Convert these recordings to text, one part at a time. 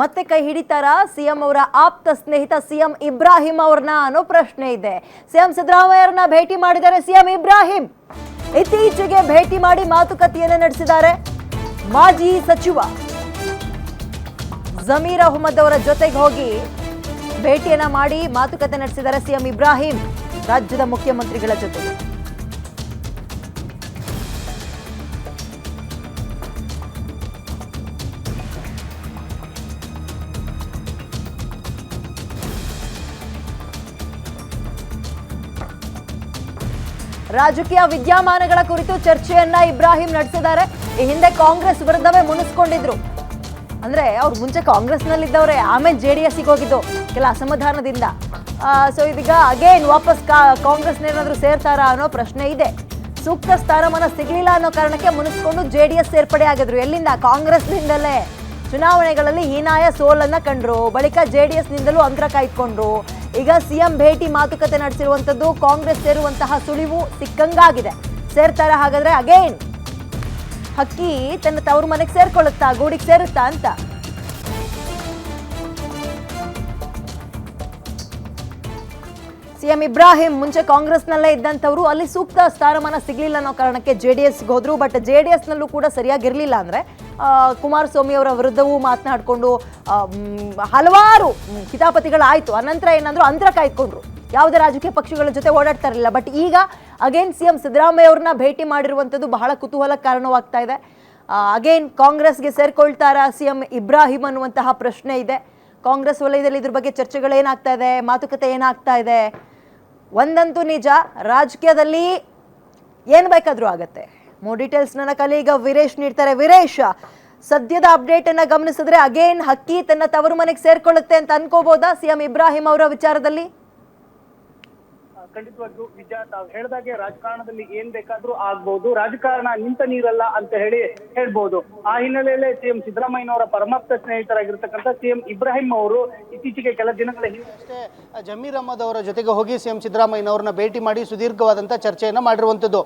ಮತ್ತೆ ಕೈ ಹಿಡಿತಾರಾ? ಸಿಎಂ ಅವರ ಆಪ್ತ ಸ್ನೇಹಿತ ಸಿಎಂ ಇಬ್ರಾಹಿಂ ಅವ್ರನ್ನ ಅನ್ನೋ ಪ್ರಶ್ನೆ ಇದೆ. ಸಿಎಂ ಸಿದ್ದರಾಮಯ್ಯರನ್ನ ಭೇಟಿ ಮಾಡಿದ್ದಾರೆ ಸಿಎಂ ಇಬ್ರಾಹಿಂ. ಇತ್ತೀಚೆಗೆ ಭೇಟಿ ಮಾಡಿ ಮಾತುಕತೆಯನ್ನ ನಡೆಸಿದ್ದಾರೆ. ಮಾಜಿ ಸಚಿವ ಜಮೀರ್ ಅಹ್ಮದ್ ಅವರ ಜೊತೆಗೆ ಹೋಗಿ ಭೇಟಿಯನ್ನ ಮಾಡಿ ಮಾತುಕತೆ ನಡೆಸಿದ್ದಾರೆ ಸಿಎಂ ಇಬ್ರಾಹಿಂ, ರಾಜ್ಯದ ಮುಖ್ಯಮಂತ್ರಿಗಳ ಜೊತೆಗೆ. ರಾಜಕೀಯ ವಿದ್ಯಮಾನಗಳ ಕುರಿತು ಚರ್ಚೆಯನ್ನ ಇಬ್ರಾಹಿಂ ನಡೆಸಿದ್ದಾರೆ. ಈ ಹಿಂದೆ ಕಾಂಗ್ರೆಸ್ ವಿರುದ್ಧವೇ ಮುನಿಸ್ಕೊಂಡಿದ್ರು. ಅಂದ್ರೆ ಅವ್ರು ಮುಂಚೆ ಕಾಂಗ್ರೆಸ್ನಲ್ಲಿದ್ದವ್ರೆ, ಆಮೇಲೆ ಜೆ ಡಿ ಎಸ್ಗೆ ಹೋಗಿದ್ದು ಕೆಲ ಅಸಮಾಧಾನದಿಂದ. ಸೊ ಇದೀಗ ಅಗೇನ್ ವಾಪಸ್ ಕಾಂಗ್ರೆಸ್ ಏನಾದ್ರು ಸೇರ್ತಾರಾ ಅನ್ನೋ ಪ್ರಶ್ನೆ ಇದೆ. ಸೂಕ್ತ ಸ್ಥಾನಮಾನ ಸಿಗ್ಲಿಲ್ಲ ಅನ್ನೋ ಕಾರಣಕ್ಕೆ ಮುನಿಸ್ಕೊಂಡು ಜೆ ಡಿ ಎಸ್ ಸೇರ್ಪಡೆ ಆಗಿದ್ರು. ಎಲ್ಲಿಂದ? ಕಾಂಗ್ರೆಸ್ನಿಂದಲೇ. ಚುನಾವಣೆಗಳಲ್ಲಿ ಹೀನಾಯ ಸೋಲನ್ನ ಕಂಡ್ರು. ಬಳಿಕ ಜೆ ಡಿ ಎಸ್ನಿಂದಲೂ ಅಂತರ ಕಾಯ್ದುಕೊಂಡ್ರು ಈಗ ಸಿಎಂ ಭೇಟಿ ಮಾತುಕತೆ ನಡೆಸಿರುವಂಥದ್ದು ಕಾಂಗ್ರೆಸ್ ಸೇರುವಂತಹ ಸುಳಿವು ಸಿಕ್ಕಂಗಾಗಿದೆ. ಸೇರ್ತಾರ ಹಾಗಾದ್ರೆ ಅಗೇನ್ ಹಕ್ಕಿ ತನ್ನ ತವರು ಮನೆಗೆ ಸೇರ್ಕೊಳ್ಳುತ್ತಾ, ಗೂಡಿಗೆ ಸೇರುತ್ತಾ ಅಂತ? ಸಿಎಂ ಇಬ್ರಾಹಿಂ ಮುಂಚೆ ಕಾಂಗ್ರೆಸ್ನಲ್ಲೇ ಇದ್ದಂಥವ್ರು ಅಲ್ಲಿ ಸೂಕ್ತ ಸ್ಥಾನಮಾನ ಸಿಗಲಿಲ್ಲ ಅನ್ನೋ ಕಾರಣಕ್ಕೆ ಜೆಡಿಎಸ್ ಹೋದ್ರು, ಬಟ್ ಜೆ ಡಿ ಎಸ್ನಲ್ಲೂ ಕೂಡ ಸರಿಯಾಗಿರ್ಲಿಲ್ಲ ಅಂದ್ರೆ ಕುಮಾರಸ್ವಾಮಿ ಅವರ ವಿರುದ್ಧವೂ ಮಾತನಾಡಿಕೊಂಡು ಹಲವಾರು ಕಿತಾಪತಿಗಳಾಯಿತು ಅನಂತರ ಏನಂದ್ರು ಅಂತರ ಕಾಯ್ದುಕೊಂಡ್ರು ಯಾವುದೇ ರಾಜಕೀಯ ಪಕ್ಷಗಳ ಜೊತೆ ಓಡಾಡ್ತಾ ಇರಲಿಲ್ಲ. ಬಟ್ ಈಗ ಅಗೇನ್ ಸಿಎಂ ಸಿದ್ದರಾಮಯ್ಯ ಅವ್ರನ್ನ ಭೇಟಿ ಮಾಡಿರುವಂಥದ್ದು ಬಹಳ ಕುತೂಹಲ ಕಾರಣವಾಗ್ತಾ ಇದೆ. ಅಗೇನ್ ಕಾಂಗ್ರೆಸ್ಗೆ ಸೇರ್ಕೊಳ್ತಾರ ಸಿ ಎಂ ಇಬ್ರಾಹಿಂ ಅನ್ನುವಂತಹ ಪ್ರಶ್ನೆ ಇದೆ. ಕಾಂಗ್ರೆಸ್ ವಲಯದಲ್ಲಿ ಇದ್ರ ಬಗ್ಗೆ ಚರ್ಚೆಗಳೇನಾಗ್ತಾ ಇದೆ? ಮಾತುಕತೆ ಏನಾಗ್ತಾ ಇದೆ? ಒಂದಂತೂ ನಿಜ, ರಾಜಕೀಯದಲ್ಲಿ ಏನು ಬೇಕಾದರೂ ಆಗತ್ತೆ. ಮೋರ್ ಡೀಟೇಲ್ಸ್ ನನ್ನ ಕಲೀಗ ವೀರೇಶ್ ನೀಡ್ತಾರೆ. ವೀರೇಶ್, ಸದ್ಯದ ಅಪ್ಡೇಟ್ ಅನ್ನ ಗಮನಿಸಿದ್ರೆ ಅಗೇನ್ ಹಕ್ಕಿ ತನ್ನ ತವರು ಮನೆಗೆ ಸೇರ್ಕೊಳ್ಳುತ್ತೆ ಅಂತ ಅನ್ಕೋಬಹುದಾ ಸಿಎಂ ಇಬ್ರಾಹಿಂ ಅವರ ವಿಚಾರದಲ್ಲಿ? ಖಂಡಿತವಾಗಿಯೂ ವಿಜಯ ತಾವು ಹೇಳ್ದಾಗೆ ರಾಜಕಾರಣದಲ್ಲಿ ಏನ್ ಬೇಕಾದ್ರೂ ಆಗ್ಬಹುದು ರಾಜಕಾರಣ ನಿಂತ ನೀರಲ್ಲ ಅಂತ ಹೇಳಿ ಹೇಳ್ಬಹುದು ಆ ಹಿನ್ನೆಲೆಯಲ್ಲಿ ಸಿಎಂ ಸಿದ್ದರಾಮಯ್ಯನವರ ಪರಮಾಪ್ತ ಸ್ನೇಹಿತರಾಗಿರ್ತಕ್ಕಂಥ ಸಿಎಂ ಇಬ್ರಾಹಿಂ ಅವರು ಇತ್ತೀಚೆಗೆ ಕೆಲ ದಿನಗಳ ಹಿಂದಷ್ಟೇ ಜಮೀರ್ ಅಹಮದ್ ಅವರ ಜೊತೆಗೆ ಹೋಗಿ ಸಿಎಂ ಸಿದ್ದರಾಮಯ್ಯನವರನ್ನ ಭೇಟಿ ಮಾಡಿ ಸುದೀರ್ಘವಾದಂತಹ ಚರ್ಚೆಯನ್ನ ಮಾಡಿರುವಂತದ್ದು.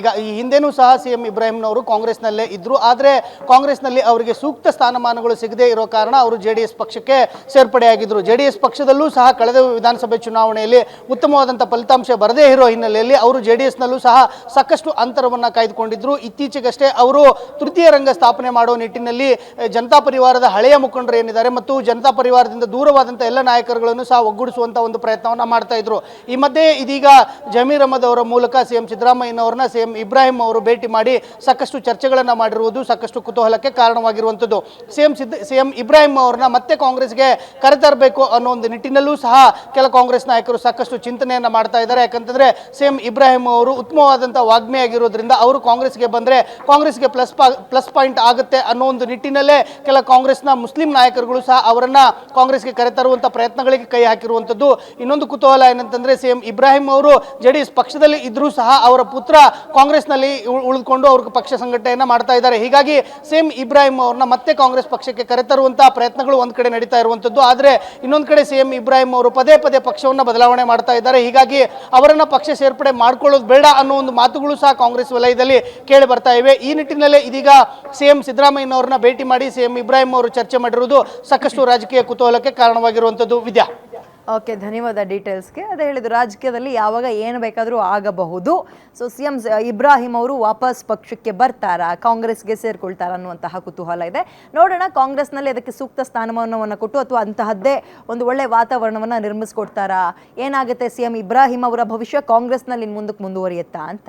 ಈಗ ಈ ಹಿಂದೆನೂ ಸಹ ಸಿಎಂ ಇಬ್ರಾಹಿಂನವರು ಕಾಂಗ್ರೆಸ್ನಲ್ಲೇ ಇದ್ರು. ಆದ್ರೆ ಕಾಂಗ್ರೆಸ್ನಲ್ಲಿ ಅವರಿಗೆ ಸೂಕ್ತ ಸ್ಥಾನಮಾನಗಳು ಸಿಗದೇ ಇರೋ ಕಾರಣ ಅವರು ಜೆಡಿಎಸ್ ಪಕ್ಷಕ್ಕೆ ಸೇರ್ಪಡೆಯಾಗಿದ್ರು. ಜೆಡಿಎಸ್ ಪಕ್ಷದಲ್ಲೂ ಸಹ ಕಳೆದ ವಿಧಾನಸಭೆ ಚುನಾವಣೆಯಲ್ಲಿ ಉತ್ತಮವಾದಂಥ ಫಲಿತಾಂಶ ಬರದೇ ಇರೋ ಹಿನ್ನೆಲೆಯಲ್ಲಿ ಅವರು ಜೆ ಡಿ ಎಸ್ನಲ್ಲೂ ಸಹ ಸಾಕಷ್ಟು ಅಂತರವನ್ನು ಕಾಯ್ದುಕೊಂಡಿದ್ರು. ಇತ್ತೀಚೆಗಷ್ಟೇ ಅವರು ತೃತೀಯ ರಂಗ ಸ್ಥಾಪನೆ ಮಾಡೋ ನಿಟ್ಟಿನಲ್ಲಿ ಜನತಾ ಪರಿವಾರದ ಹಳೆಯ ಮುಖಂಡರು ಏನಿದ್ದಾರೆ ಮತ್ತು ಜನತಾ ಪರಿವಾರದಿಂದ ದೂರವಾದಂಥ ಎಲ್ಲ ನಾಯಕರುಗಳನ್ನು ಸಹ ಒಗ್ಗೂಡಿಸುವಂಥ ಒಂದು ಪ್ರಯತ್ನವನ್ನು ಮಾಡ್ತಾ ಇದ್ರು. ಈ ಮಧ್ಯೆ ಇದೀಗ ಜಮೀರ್ ಅಹಮದ್ ಅವರ ಮೂಲಕ ಸಿಎಂ ಸಿದ್ದರಾಮಯ್ಯನವರನ್ನ ಸಿಎಂ ಇಬ್ರಾಹಿಂ ಅವರು ಭೇಟಿ ಮಾಡಿ ಸಾಕಷ್ಟು ಚರ್ಚೆಗಳನ್ನು ಮಾಡಿರುವುದು ಸಾಕಷ್ಟು ಕುತೂಹಲಕ್ಕೆ ಕಾರಣವಾಗಿರುವಂಥದ್ದು ಸಿಎಂ ಸಿದ್ದ, ಸಿಎಂ ಇಬ್ರಾಹಿಂ ಅವ್ರನ್ನ ಮತ್ತೆ ಕಾಂಗ್ರೆಸ್ಗೆ ಕರೆತರಬೇಕು ಅನ್ನೋ ಒಂದು ನಿಟ್ಟಿನಲ್ಲೂ ಸಹ ಕೆಲ ಕಾಂಗ್ರೆಸ್ ನಾಯಕರು ಸಾಕಷ್ಟು ಚಿಂತನೆಯನ್ನು ಮಾಡ್ತಾ ಇದ್ದಾರೆ. ಯಾಕಂತಂದ್ರೆ ಸೇಮ್ ಇಬ್ರಾಹಿಂ ಅವರು ಉತ್ತಮವಾದಂತಹ ವಾಗ್ಮಿ ಆಗಿರೋದ್ರಿಂದ ಅವರು ಕಾಂಗ್ರೆಸ್ಗೆ ಬಂದ್ರೆ ಕಾಂಗ್ರೆಸ್ಗೆ ಪ್ಲಸ್ ಪ್ಲಸ್ ಪಾಯಿಂಟ್ ಆಗುತ್ತೆ ಅನ್ನೋ ಒಂದು ನಿಟ್ಟಿನಲ್ಲೇ ಕೆಲ ಕಾಂಗ್ರೆಸ್ನ ಮುಸ್ಲಿಂ ನಾಯಕರುಗಳು ಸಹ ಅವರನ್ನ ಕಾಂಗ್ರೆಸ್ಗೆ ಕರೆತರುವಂಥ ಪ್ರಯತ್ನಗಳಿಗೆ ಕೈ ಹಾಕಿರುವಂಥದ್ದು ಇನ್ನೊಂದು ಕುತೂಹಲ ಏನಂತಂದ್ರೆ ಸೇಮ್ ಇಬ್ರಾಹಿಂ ಅವರು ಜೆಡಿಎಸ್ ಪಕ್ಷದಲ್ಲಿ ಇದ್ರೂ ಸಹ ಅವರ ಪುತ್ರ ಕಾಂಗ್ರೆಸ್ನಲ್ಲಿ ಉಳ್- ಉಳಿದುಕೊಂಡು ಅವ್ರಿಗೆ ಪಕ್ಷ ಸಂಘಟನೆಯನ್ನ ಮಾಡ್ತಾ ಇದ್ದಾರೆ. ಹೀಗಾಗಿ ಸೇಮ್ ಇಬ್ರಾಹಿಂ ಅವ್ರನ್ನ ಮತ್ತೆ ಕಾಂಗ್ರೆಸ್ ಪಕ್ಷಕ್ಕೆ ಕರೆತರುವಂತಹ ಪ್ರಯತ್ನಗಳು ಒಂದ್ ಕಡೆ ನಡೀತಾ ಇರುವಂತದ್ದು. ಆದ್ರೆ ಇನ್ನೊಂದ್ ಕಡೆ ಸೇಮ್ ಇಬ್ರಾಹಿಂ ಅವರು ಪದೇ ಪದೇ ಪಕ್ಷವನ್ನ ಬದಲಾವಣೆ ಮಾಡ್ತಾ ಇದ್ದಾರೆ. ಹೀಗಾಗಿ ಅವರನ್ನ ಪಕ್ಷ ಸೇರ್ಪಡೆ ಮಾಡ್ಕೊಳ್ಳೋದು ಬೇಡ ಅನ್ನೋ ಒಂದು ಮಾತುಗಳು ಸಹ ಕಾಂಗ್ರೆಸ್ ವಲಯದಲ್ಲಿ ಕೇಳಿ ಬರ್ತಾ ಇವೆ. ಈ ನಿಟ್ಟಿನಲ್ಲೇ ಇದೀಗ ಸಿಎಂ ಸಿದ್ದರಾಮಯ್ಯನವರನ್ನ ಭೇಟಿ ಮಾಡಿ ಸಿಎಂ ಇಬ್ರಾಹಿಂ ಅವರು ಚರ್ಚೆ ಮಾಡಿರುವುದು ಸಾಕಷ್ಟು ರಾಜಕೀಯ ಕುತೂಹಲಕ್ಕೆ ಕಾರಣವಾಗಿರುವಂಥದ್ದು. ವಿದ್ಯಾ. ಓಕೆ, ಧನ್ಯವಾದ ಡೀಟೇಲ್ಸ್ಗೆ. ಅದೇ ಹೇಳಿದ್ರು, ರಾಜಕೀಯದಲ್ಲಿ ಯಾವಾಗ ಏನು ಬೇಕಾದರೂ ಆಗಬಹುದು. ಸೊ ಸಿ ಎಂ ಇಬ್ರಾಹಿಂ ಅವರು ವಾಪಸ್ ಪಕ್ಷಕ್ಕೆ ಬರ್ತಾರಾ? ಕಾಂಗ್ರೆಸ್ಗೆ ಸೇರ್ಕೊಳ್ತಾರಾ ಅನ್ನುವಂತಹ ಕುತೂಹಲ ಇದೆ. ನೋಡೋಣ, ಕಾಂಗ್ರೆಸ್ನಲ್ಲಿ ಅದಕ್ಕೆ ಸೂಕ್ತ ಸ್ಥಾನಮಾನವನ್ನು ಕೊಟ್ಟು ಅಥವಾ ಅಂತಹದ್ದೇ ಒಂದು ಒಳ್ಳೆ ವಾತಾವರಣವನ್ನು ನಿರ್ಮಿಸಿಕೊಡ್ತಾರಾ? ಏನಾಗುತ್ತೆ ಸಿ ಎಂ ಇಬ್ರಾಹಿಂ ಅವರ ಭವಿಷ್ಯ? ಕಾಂಗ್ರೆಸ್ನಲ್ಲಿ ಇನ್ನು ಮುಂದಕ್ಕೆ ಮುಂದುವರಿಯುತ್ತಾ ಅಂತ.